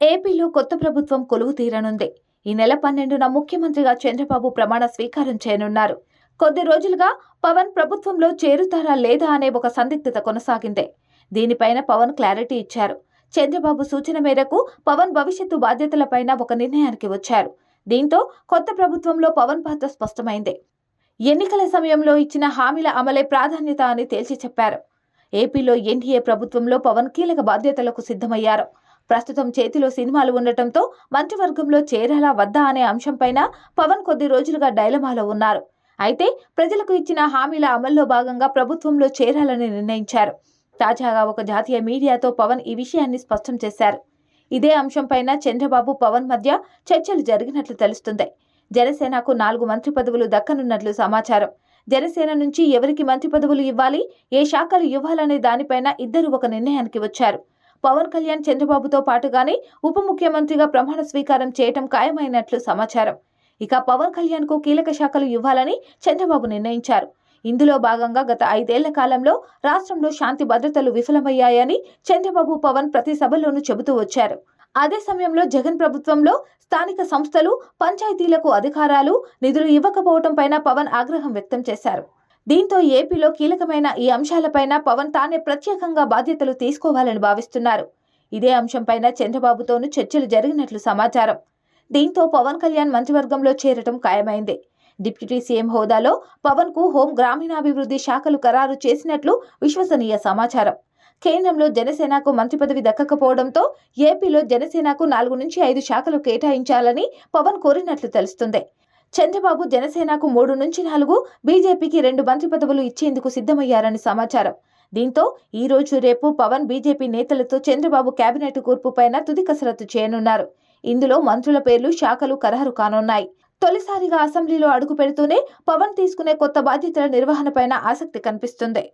ఏపీలో కొత్త ప్రభుత్వం కొలువు తీరనుంది. ఈ నెల పన్నెండున ముఖ్యమంత్రిగా చంద్రబాబు ప్రమాణ స్వీకారం చేయనున్నారు. కొద్ది రోజులుగా పవన్ ప్రభుత్వంలో చేరుతారా లేదా అనే ఒక సందిగ్ధత కొనసాగింది. దీనిపైన పవన్ క్లారిటీ ఇచ్చారు. చంద్రబాబు సూచన మేరకు పవన్ భవిష్యత్తు బాధ్యతలపైన ఒక నిర్ణయానికి వచ్చారు. దీంతో కొత్త ప్రభుత్వంలో పవన్ పాత్ర స్పష్టమైంది. ఎన్నికల సమయంలో ఇచ్చిన హామీల అమలే ప్రాధాన్యత అని తేల్చి చెప్పారు. ఏపీలో ఎన్డీఏ ప్రభుత్వంలో పవన్ కీలక బాధ్యతలకు సిద్ధమయ్యారు. ప్రస్తుతం చేతిలో సినిమాలు ఉండటంతో మంత్రివర్గంలో చేరాలా వద్దా అనే అంశంపైన పవన్ కొద్ది రోజులుగా డైలమాలో ఉన్నారు. అయితే ప్రజలకు ఇచ్చిన హామీల అమల్లో భాగంగా ప్రభుత్వంలో చేరాలని నిర్ణయించారు. తాజాగా ఒక జాతీయ మీడియాతో పవన్ ఈ విషయాన్ని స్పష్టం చేశారు. ఇదే అంశంపైన చంద్రబాబు పవన్ మధ్య చర్చలు జరిగినట్లు తెలుస్తుంది. జనసేనకు నాలుగు మంత్రి పదవులు దక్కనున్నట్లు సమాచారం. జనసేన నుంచి ఎవరికి మంత్రి పదవులు ఇవ్వాలి ఏ శాఖలు ఇవ్వాలనే దానిపైన ఇద్దరు ఒక నిర్ణయానికి వచ్చారు. పవన్ కళ్యాణ్ చంద్రబాబుతో పాటుగానే ఉప ముఖ్యమంత్రిగా ప్రమాణ స్వీకారం చేయటం ఖాయమైనట్లు సమాచారం. ఇక పవన్ కళ్యాణ్కు కీలక శాఖలు ఇవ్వాలని చంద్రబాబు నిర్ణయించారు. ఇందులో భాగంగా గత ఐదేళ్ళ కాలంలో రాష్ట్రంలో శాంతి భద్రతలు విఫలమయ్యాయని చంద్రబాబు పవన్ ప్రతి సభలోనూ చెబుతూ వచ్చారు. అదే సమయంలో జగన్ ప్రభుత్వంలో స్థానిక సంస్థలు పంచాయతీలకు అధికారాలు నిధులు ఇవ్వకపోవటం పైన పవన్ ఆగ్రహం వ్యక్తం చేశారు. దీంతో ఏపీలో కీలకమైన ఈ అంశాలపైన పవన్ తానే ప్రత్యేకంగా బాధ్యతలు తీసుకోవాలని భావిస్తున్నారు. ఇదే అంశంపైన చంద్రబాబుతోనూ చర్చలు జరిగినట్లు సమాచారం. దీంతో పవన్ కళ్యాణ్ మంత్రివర్గంలో చేరటం ఖాయమైంది. డిప్యూటీ సీఎం హోదాలో పవన్కు హోం గ్రామీణాభివృద్ధి శాఖలు ఖరారు చేసినట్లు విశ్వసనీయ సమాచారం. కేంద్రంలో జనసేనకు మంత్రి పదవి దక్కకపోవడంతో ఏపీలో జనసేనకు నాలుగు నుంచి ఐదు శాఖలు కేటాయించాలని పవన్ కోరినట్లు తెలుస్తుంది. చంద్రబాబు జనసేనకు మూడు నుంచి నాలుగు బీజేపీకి రెండు మంత్రి పదవులు ఇచ్చేందుకు సిద్ధమయ్యారని సమాచారం. దీంతో ఈ రోజు రేపు పవన్ బీజేపీ నేతలతో చంద్రబాబు కేబినెట్ కూర్పుపైన తుది కసరత్తు చేయనున్నారు. ఇందులో మంత్రుల పేర్లు శాఖలు ఖరారు కానున్నాయి. తొలిసారిగా అసెంబ్లీలో అడుగు పెడుతూనే పవన్ తీసుకునే కొత్త బాధ్యతల నిర్వహణపైన ఆసక్తి కనిపిస్తుంది.